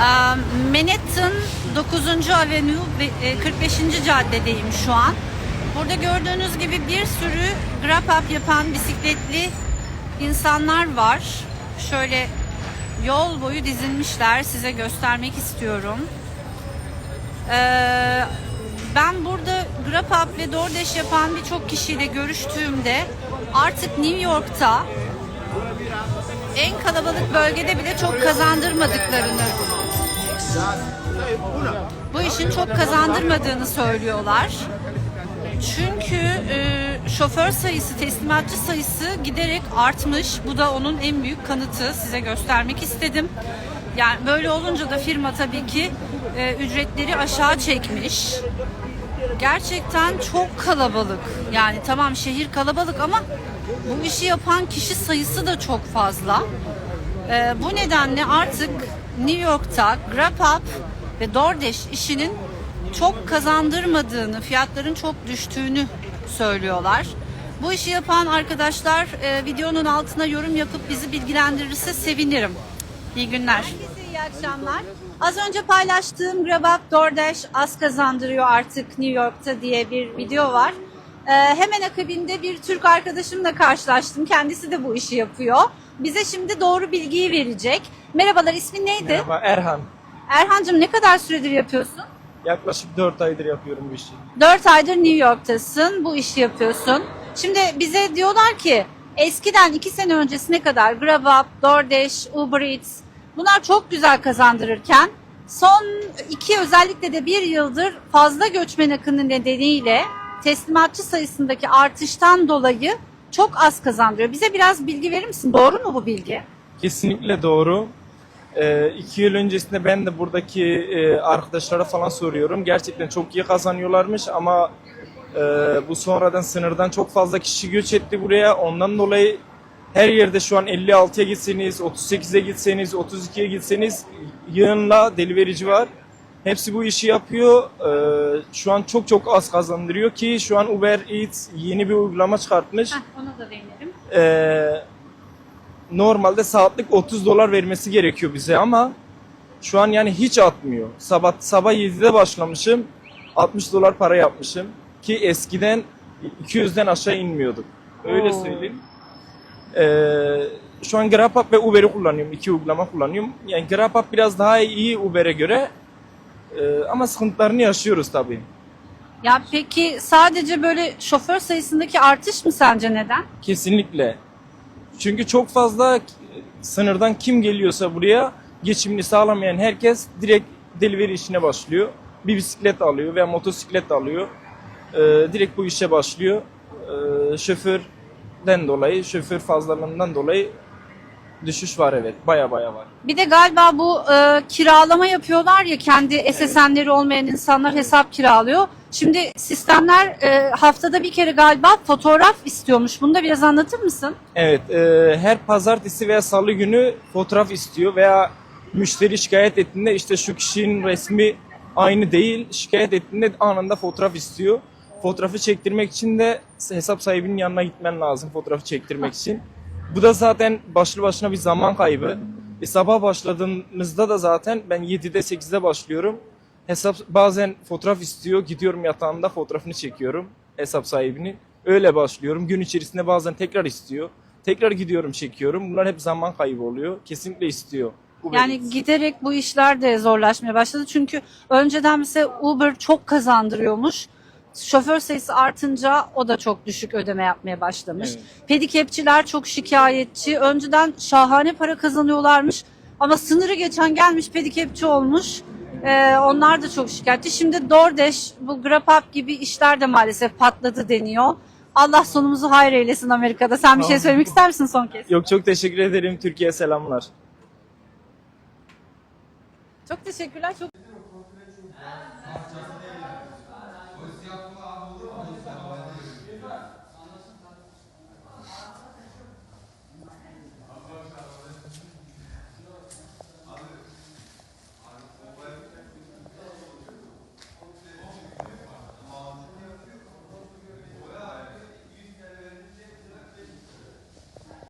Manhattan 9. Avenue ve e, 45. caddedeyim şu an. Burada gördüğünüz gibi bir sürü grab up yapan bisikletli insanlar var. Şöyle yol boyu dizilmişler. Size göstermek istiyorum. Ben burada grab up ve DoorDash yapan birçok kişiyle görüştüğümde artık New York'ta en kalabalık bölgede bile çok kazandırmadıklarını bu işin çok kazandırmadığını söylüyorlar. Çünkü e, şoför sayısı, teslimatçı sayısı giderek artmış. Bu da onun en büyük kanıtı. Size göstermek istedim. Yani böyle olunca da firma tabii ki e, ücretleri aşağı çekmiş. Gerçekten çok kalabalık. Yani tamam şehir kalabalık ama bu işi yapan kişi sayısı da çok fazla. Ee, bu nedenle artık New York'ta GrabHub ve DoorDash işinin çok kazandırmadığını, fiyatların çok düştüğünü söylüyorlar. Bu işi yapan arkadaşlar e, videonun altına yorum yapıp bizi bilgilendirirse sevinirim. İyi günler. Herkese iyi akşamlar. Az önce paylaştığım GrabHub DoorDash az kazandırıyor artık New York'ta diye bir video var. Ee, hemen akabinde bir Türk arkadaşımla karşılaştım. Kendisi de bu işi yapıyor. Bize şimdi doğru bilgiyi verecek. Merhabalar, ismin neydi? Merhaba Erhan. Erhancığım ne kadar süredir yapıyorsun? Yaklaşık 4 aydır yapıyorum bu işi. 4 aydır New York'tasın, bu işi yapıyorsun. Şimdi bize diyorlar ki eskiden 2 sene öncesine kadar GrabUp, DoorDash, Uber Eats bunlar çok güzel kazandırırken son iki özellikle de bir yıldır fazla göçmen akını nedeniyle teslimatçı sayısındaki artıştan dolayı çok az kazandırıyor. Bize biraz bilgi verir misin? Doğru mu bu bilgi? Kesinlikle doğru. 2 yıl öncesinde ben de buradaki e, arkadaşlara falan soruyorum. Gerçekten çok iyi kazanıyorlarmış ama e, bu sonradan sınırdan çok fazla kişi göç etti buraya. Ondan dolayı her yerde şu an 56'ya gitseniz, 38'e gitseniz, 32'ye gitseniz yığınla deliverici var. Hepsi bu işi yapıyor. E, şu an çok çok az kazandırıyor ki şu an Uber Eats yeni bir uygulama çıkartmış. Heh, ona da değinelim. Ee, normalde saatlik 30 dolar vermesi gerekiyor bize ama şu an yani hiç atmıyor. Sabah sabah 7'de başlamışım. 60 dolar para yapmışım ki eskiden 200'den aşağı inmiyorduk. Öyle Oo. söyleyeyim. Ee, şu an GrabHub ve Uber'i kullanıyorum. iki uygulama kullanıyorum. Yani GrabHub biraz daha iyi Uber'e göre. Ee, ama sıkıntılarını yaşıyoruz tabii. Ya peki sadece böyle şoför sayısındaki artış mı sence neden? Kesinlikle. Çünkü çok fazla sınırdan kim geliyorsa buraya geçimini sağlamayan herkes direkt delivery işine başlıyor. Bir bisiklet alıyor veya motosiklet alıyor. Ee, direkt bu işe başlıyor. Ee, şoförden dolayı, şoför fazlalığından dolayı düşüş var evet. Baya baya var. Bir de galiba bu e, kiralama yapıyorlar ya kendi SSN'leri olmayan insanlar hesap kiralıyor. Şimdi sistemler e, haftada bir kere galiba fotoğraf istiyormuş. Bunu da biraz anlatır mısın? Evet, e, her pazartesi veya salı günü fotoğraf istiyor veya müşteri şikayet ettiğinde işte şu kişinin resmi aynı değil, şikayet ettiğinde anında fotoğraf istiyor. Fotoğrafı çektirmek için de hesap sahibinin yanına gitmen lazım fotoğrafı çektirmek için. Bu da zaten başlı başına bir zaman kaybı. E, sabah başladığımızda da zaten ben 7'de 8'de başlıyorum. Hesap bazen fotoğraf istiyor, gidiyorum yatağında fotoğrafını çekiyorum hesap sahibinin. Öyle başlıyorum. Gün içerisinde bazen tekrar istiyor. Tekrar gidiyorum çekiyorum. Bunlar hep zaman kaybı oluyor. Kesinlikle istiyor. Uber Yani Eats. giderek bu işler de zorlaşmaya başladı. Çünkü önceden mesela Uber çok kazandırıyormuş. Şoför sayısı artınca o da çok düşük ödeme yapmaya başlamış. Evet. Pedikepçiler çok şikayetçi. Önceden şahane para kazanıyorlarmış. Ama sınırı geçen gelmiş pedikepçi olmuş. Ee, onlar da çok şikayetçi. Şimdi DoorDash, bu GrabHub gibi işler de maalesef patladı deniyor. Allah sonumuzu hayır eylesin Amerika'da. Sen bir şey söylemek ister misin son kez? Yok çok teşekkür ederim. Türkiye selamlar. Çok teşekkürler. Çok